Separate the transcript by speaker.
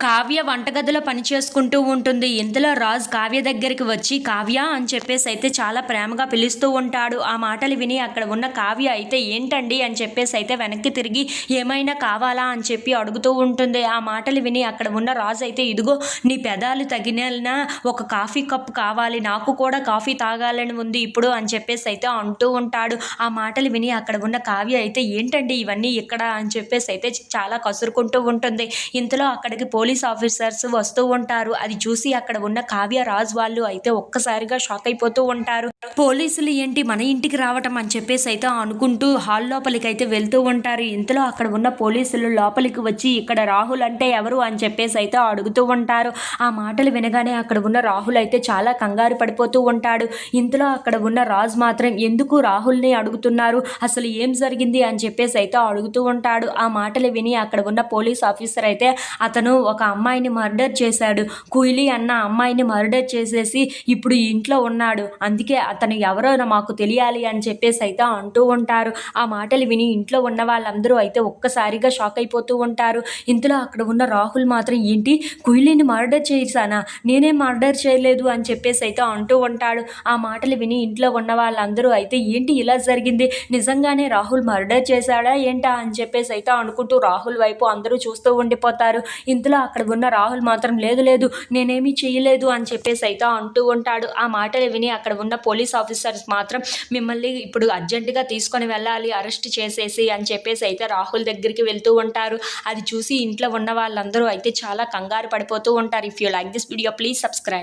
Speaker 1: కావ్య వంటగదిలో పని చేసుకుంటూ ఉంటుంది. ఇంతలో రాజ్ కావ్య దగ్గరికి వచ్చి కావ్య అని చెప్పేసి అయితే చాలా ప్రేమగా పిలుస్తూ ఉంటాడు. ఆ మాటలు విని అక్కడ ఉన్న కావ్య అయితే ఏంటండి? అని చెప్పేసి అయితే వెనక్కి తిరిగి ఏమైనా కావాలా? అని చెప్పి అడుగుతూ ఉంటుంది. ఆ మాటలు విని అక్కడ ఉన్న రాజు అయితే ఇదిగో నీ పెదాలు తగిన ఒక కాఫీ కప్ కావాలి. నాకు కూడా కాఫీ తాగాలని ఉంది ఇప్పుడు అని చెప్పేసి అయితే అంటూ ఉంటాడు. ఆ మాటలు విని అక్కడ ఉన్న కావ్య అయితే ఏంటండి ఇవన్నీ ఇక్కడ? అని చెప్పేసి అయితే చాలా కసురుకుంటూ ఉంటుంది. ఇంతలో అక్కడికి పోలీస్ పోలీస్ ఆఫీసర్స్ వస్తూ ఉంటారు. అది చూసి అక్కడ ఉన్న కావ్య రాజ్ వాళ్ళు అయితే ఒక్కసారిగా షాక్ అయిపోతూ ఉంటారు. పోలీసులు ఏంటి మన ఇంటికి రావటం అని చెప్పేసి అయితే అనుకుంటూ హాల్ లోపలికి అయితే వెళ్తూ ఉంటారు. ఇంతలో అక్కడ ఉన్న పోలీసులు లోపలికి వచ్చి ఇక్కడ రాహుల్ అంటే ఎవరు అని చెప్పేసి అయితే అడుగుతూ ఉంటారు. ఆ మాటలు వినగానే అక్కడ ఉన్న రాహుల్ అయితే చాలా కంగారు పడిపోతూ ఉంటాడు. ఇంతలో అక్కడ ఉన్న రాజ్ మాత్రం ఎందుకు రాహుల్ని అడుగుతున్నారు? అసలు ఏం జరిగింది అని చెప్పేసి అయితే అడుగుతూ ఉంటాడు. ఆ మాటలు విని అక్కడ ఉన్న పోలీస్ ఆఫీసర్ అయితే అతను ఒక అమ్మాయిని మర్డర్ చేశాడు. కుయిలి అన్న అమ్మాయిని మర్డర్ చేసేసి ఇప్పుడు ఇంట్లో ఉన్నాడు. అందుకే అతను ఎవరో మాకు తెలియాలి అని చెప్పేసి అయితే అంటూ ఉంటారు. ఆ మాటలు విని ఇంట్లో ఉన్న వాళ్ళందరూ అయితే ఒక్కసారిగా షాక్ అయిపోతూ ఉంటారు. ఇంతలో అక్కడ ఉన్న రాహుల్ మాత్రం ఏంటి? కుయిలిని మర్డర్ చేశానా? నేనేం మర్డర్ చేయలేదు అని చెప్పేసి అయితే అంటూ ఉంటాడు. ఆ మాటలు విని ఇంట్లో ఉన్న వాళ్ళందరూ అయితే ఏంటి ఇలా జరిగింది? నిజంగానే రాహుల్ మర్డర్ చేశాడా ఏంటా అని చెప్పేసి అయితే అనుకుంటూ రాహుల్ వైపు అందరూ చూస్తూ ఉండిపోతారు. ఇంతలో అక్కడ ఉన్న రాహుల్ మాత్రం లేదు లేదు నేనేమీ చేయలేదు అని చెప్పేసి అయితే అంటూ ఉంటాడు. ఆ మాటలు విని అక్కడ ఉన్న పోలీస్ ఆఫీసర్స్ మాత్రం మిమ్మల్ని ఇప్పుడు అర్జెంటుగా తీసుకొని వెళ్ళాలి అరెస్ట్ చేసేసి అని చెప్పేసి అయితే రాహుల్ దగ్గరికి వెళ్తూ ఉంటారు. అది చూసి ఇంట్లో ఉన్న వాళ్ళందరూ అయితే చాలా కంగారు పడిపోతూ ఉంటారు. If you like this video please subscribe